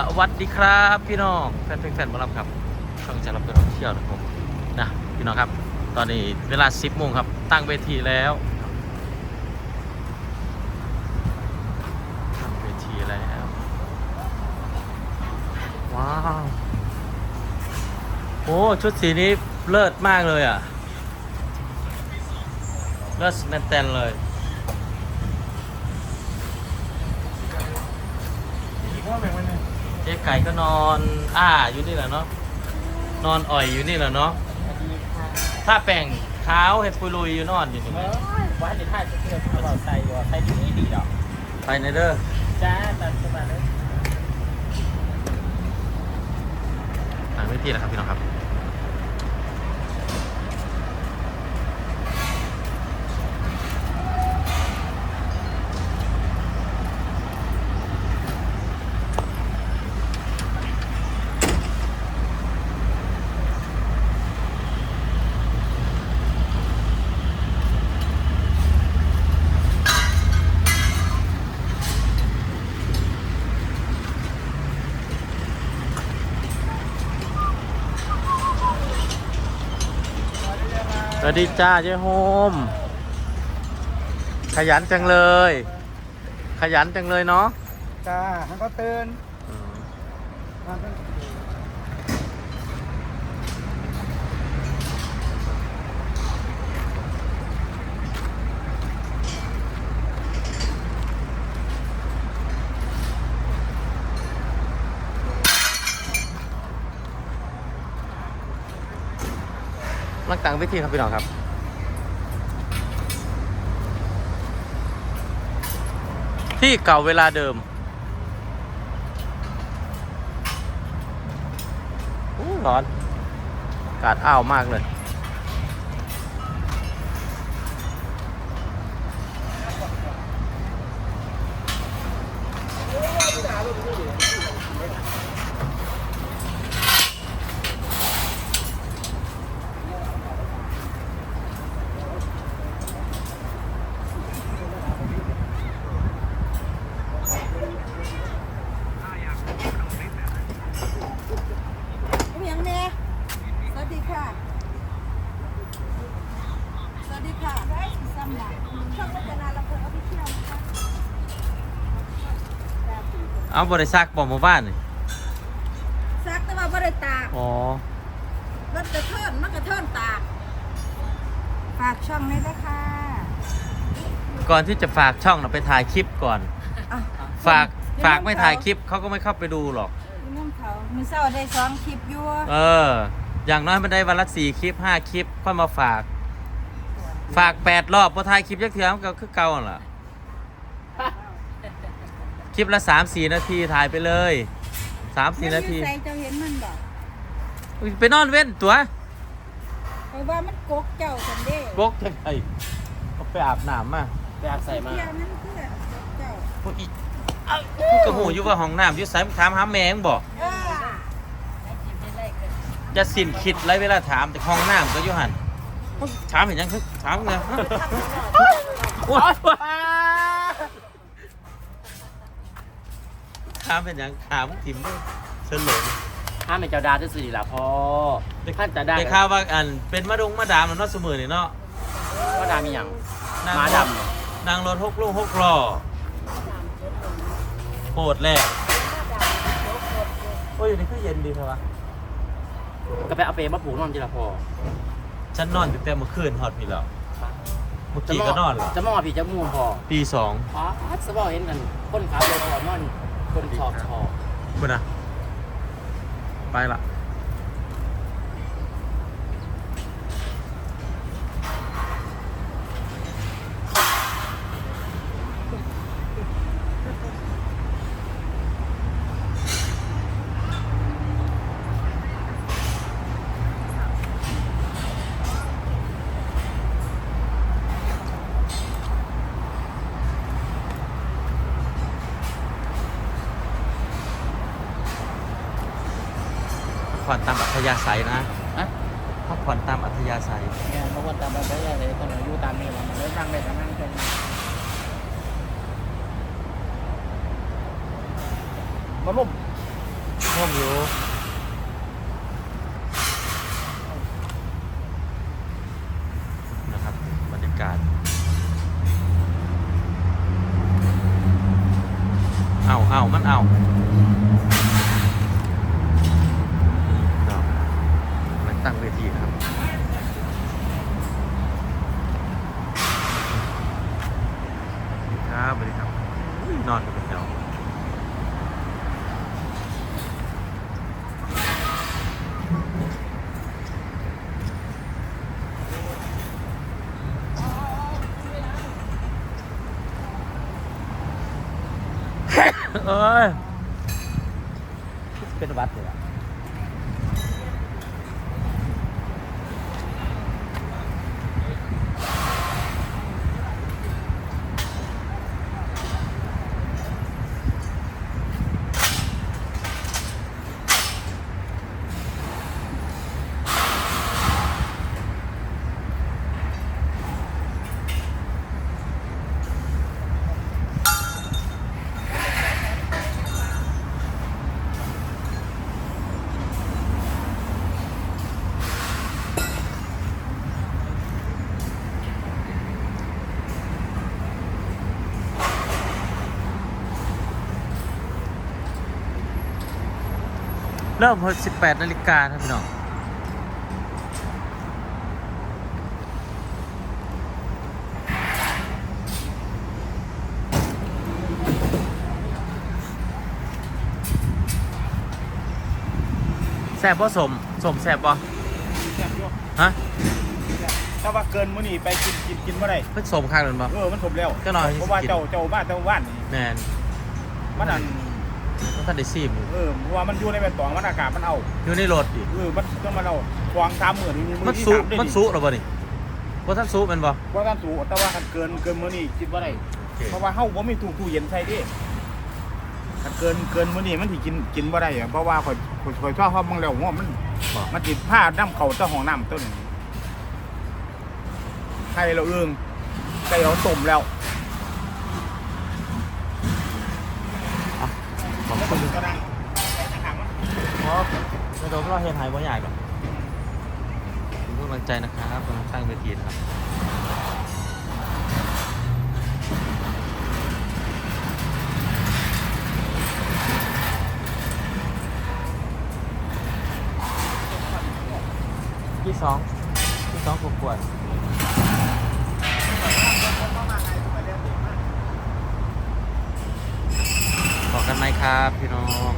สวัสดีครับพี่น้องแฟนเพลงแฟนบอลลัมครับช่องจะรับเพื่อนเที่ยวนะครับผมนะพี่น้องครับ ตอนนี้เวลา 10โมงครับ ตั้งเวทีแล้วตั้งเวทีแล้ว ว้าวโอ้ชุดสีนี้เลิศมากเลยอะ เลิศแมนแตนเลย เจ๊ไก่ก็นอนอ้าอยู่นี่แหละเนาะนอนอ่อยอยู่นี่แหละเนาะถ้าแป่งเท้าเห็ดปุยลุยอยู่นอนอยู่ตรงนี้ว่าจะถ่ายจะเพื่อนเขาบอกใส่ว่าใส่ดีดีดอกไปในเด้อจ้าตัดสบายเลยทางวิธีแหละครับพี่น้องครับ วัสดีจ้าเจ๊โฮม ขยันจังเลย ขยันจังเลยเนาะ จ้าให้เขาตื่นอืมมาเป็ นักต่างวิธีครับพี่น้องครับที่เก่าเวลาเดิมอู้ร้อนอากาศอ้าวมากเลย เมียงแม่สวัสดีค่ะ สวัสดีค่ะได้ซ้ำหนักช่องพัฒนาลำเพลินออฟฟิเชียลนะคะ เอาบริษัทบอกหมู่บ้านนี่ซักแต่ว่าบ่ได้ตากอ๋อ รถกระเทินมันกระเทินตากฝากช่องนี้ด้วยค่ะก่อนที่จะฝากช่องเราไปถ่ายคลิปก่อน อะฝากฝากไม่ถ่ายคลิปเขาก็ไม่เข้าไปดูหรอก อยู่น้ำเขามือเศร้าได้สองคลิปอยู่เออ อย่างน้อยมันได้วันละสี่คลิปห้าคลิปค่อยมาฝาก ฝากแปดรอบพอถ่ายคลิปยักเทียมนก็คือเก่าหั่นล่ะ คลิปละสามสี่นาทีถ่ายไปเลยสามสี่นาทีใส่เจ้าเห็นมันบอกอุ๊ยไปนอนเว้นตัวเพราะว่ามันกกเจ้าสันเด้บกจังไงก็ไปอาบน้ำมาไปอาบใส่มาเที่ยวนั้นเพื่อกกเจ้าพวกอีก็หูอยู่ว่าห้องน้ำอยู่ไสายถามหาแมงบอกเออจะสิ้นคิดไรเวลาถามแต่ห้องน้ำก็อยู่หันถามเห็นยังคือถามเลยว้า ถามเป็นยังถามถิ่มด้วยเฉลยห้ามเป็นเจ้าดาที่สุดละพ่อท่านจะได้ได้ข่าวว่าอันเป็นมะดงมะดามแล้วเนาะเสมอนี่เนาะว่าดามีอย่างนางม้ารถดำเหรอนางรถหกลูกหกล้อโหดแรกโอ้ยอยู่นี่คือเย็นดีใช่ปะก็ไปเอาเปรย์มาผูกนอนจีละพ่อฉันนอนตั้งแต่เมื่อคืนฮอดพี่แล้วเมื่อกี้ก็นอนเหรอจะมอผีจะมูพ่อปีสองอ๋อสบอเห็นกันคนขาวโดนถอดนอน คนชอบชอบคุณนะไปละ ตามอัธยาศัยนะฮะ พักผ่อนตามอัธยาศัยแกเขาวนตามไปได้เลยตอนอายุตามนี่มันเลยนั่งได้แต่นั่งเป็นมาลุ่มร่มอยู่ ตั้งเวทีนะครับครับสวัสดีครับ นอนกันเป็นแถวเอ้ยเป็นวัดเลยอะ เริ่ม18นาฬิกาครับพี่น้องแซ่บป่สมสมแซ่บป่ฮะถ้าว่าเกินมื้อนี้ไปกินกินกินเมื่อไรเพิ่งสมข้างเลยป่เออมันสมแล้วเจ้าหน่อย เพราะว่าเจ้าเจ้าบ้านเจ้าบ้านนี่แมนมันอันมัน ท่านได้ซีมอยู่เออเพราะว่ามันอยู่ในแบบตองมันอากาศมันเอาอยู่ในรถอีกเออมันต้องมาเอาฟองสามหมื่นนี่มืมัอนที่ซุสามได้มันดิซุหรอบ่นี่ว่าท่านซุแมันบ่ว่าการสูแต่ว่าคันเกินเกินมื้อนี้คิดว่าได้โอเคเพราะว่าเฮาบ่มีตู้ตู้เย็นใส่ดิคันเกินเกินมื้อนี้มันสิกินกินบ่ได้อะเพราะว่าข่อยข่อยข่อยชอบเพราะบางแล้วหัวมันบ่มันติดผ้าน้ำเขาเจ้าห้องน้ำต้นนี้ไข่เราเอื้องไก่เราต้มแล้ว ขอบคุณก็ได้ใส่ถังมันเพราะไม่โดนเราเห็นหายบ่ใหญ่ก่อนขอบคุณกำลังใจนะครับกำลังสร้างเวทีนะครับที่สองที่สองขวด ขอกันไหมครับ พี่น้อง